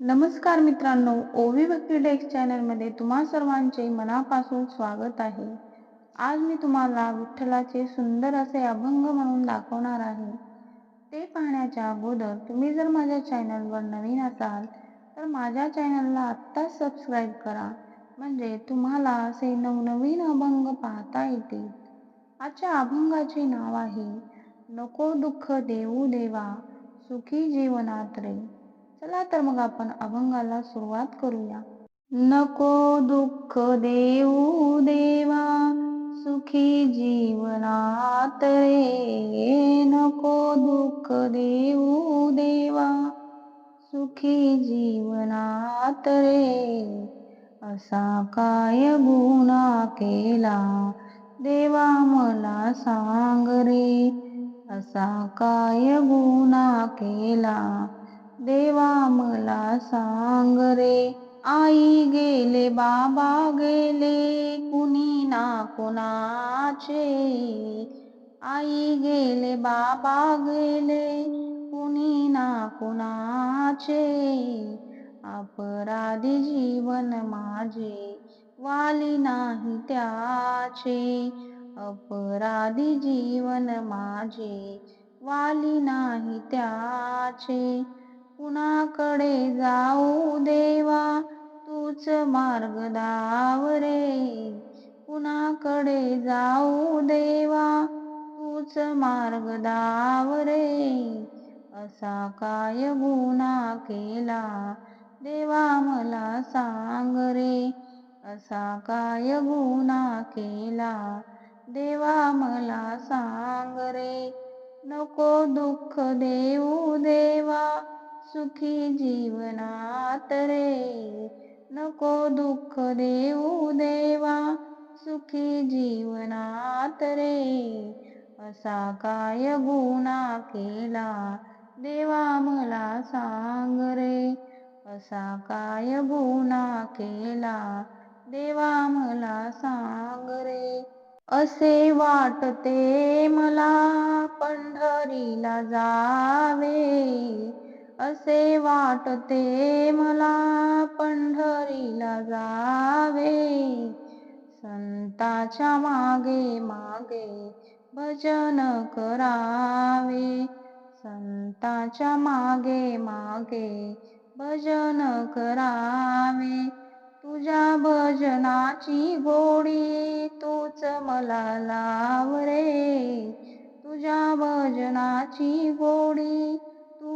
नमस्कार मित्रांनो ओवी भक्ती डेस्क चॅनलमध्ये तुम्हा सर्वांचे मनापासून स्वागत आहे. आज मी तुम्हाला विठ्ठलाचे सुंदर असे अभंग म्हणून दाखवणार आहे. ते पाहण्याच्या अगोदर तुम्ही जर माझ्या चॅनलवर नवीन असाल तर माझ्या चॅनलला आत्ताच सबस्क्राईब करा. म्हणजे तुम्हाला असे नवनवीन अभंग पाहता येतील. आजच्या अभंगाचे नाव आहे नको दुःख देऊ देवा सुखी जीवनात रे. चला तर मग आपण अभंगाला सुरुवात करूया. नको दुःख देऊ देवा सुखी जीवनात रे. नको दुःख देऊ देवा सुखी जीवनात रे. असा काय गुन्हा केला? देवा मला सांग रे असा काय गुन्हा केला? देवा मला सांग रे आई गेले बाबा गेले कुणी ना कुणाचे? आई गेले बाबा गेले कुणी ना कुणाचे? अपराधी जीवन माझे वाली नाही त्याचे. अपराधी जीवन माझे वाली नाही त्याचे. कुणाकडे जाऊ देवा? तूच मार्ग दाव रे. कुणाकडे जाऊ देवा? तूच मार्ग दाव रे. असा काय गुन्हा केला? देवा मला सांग रे. असा काय गुन्हा केला? देवा मला सांग रे. नको दुःख देऊ देवा. सुखी जीवनात रे. नको दुःख देऊ देवा सुखी जीवनात रे. असा काय गुणा केला देवा मला सांग रे. असा काय गुन्हा केला देवा मला सांग रे. असे वाटते मला पंढरीला जावे. असे वाटते मला पंढरीला जावे. संताच्या मागे मागे भजन करावे. संताच्या मागे मागे भजन करावे. तुझ्या भजनाची गोडी तूच मला लाव रे. तुझ्या भजनाची गोडी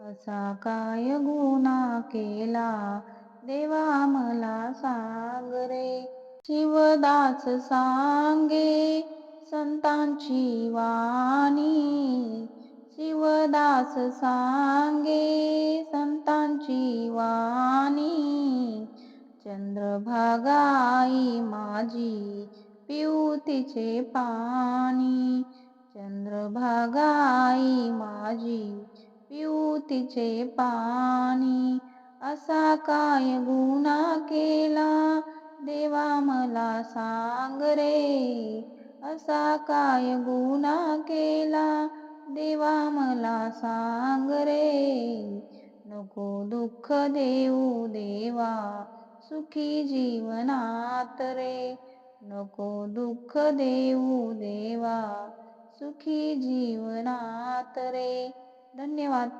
असा काय गुन्हा केला? देवा मला सांग रे. शिवदास सांगे संतांची वाणी. शिवदास सांगे संतांची वाणी. चंद्रभागाई माझी पिऊ तिचे पाणी. चंद्रभागाई माझी पिऊ तिचे पाणी. असा काय गुन्हा केला? देवा मला सांग रे. असा काय गुन्हा केला? देवा मला सांग रे. नको दुःख देऊ देवा सुखी जीवनात रे. नको दुःख देऊ देवा सुखी जीवनात रे. धन्यवाद.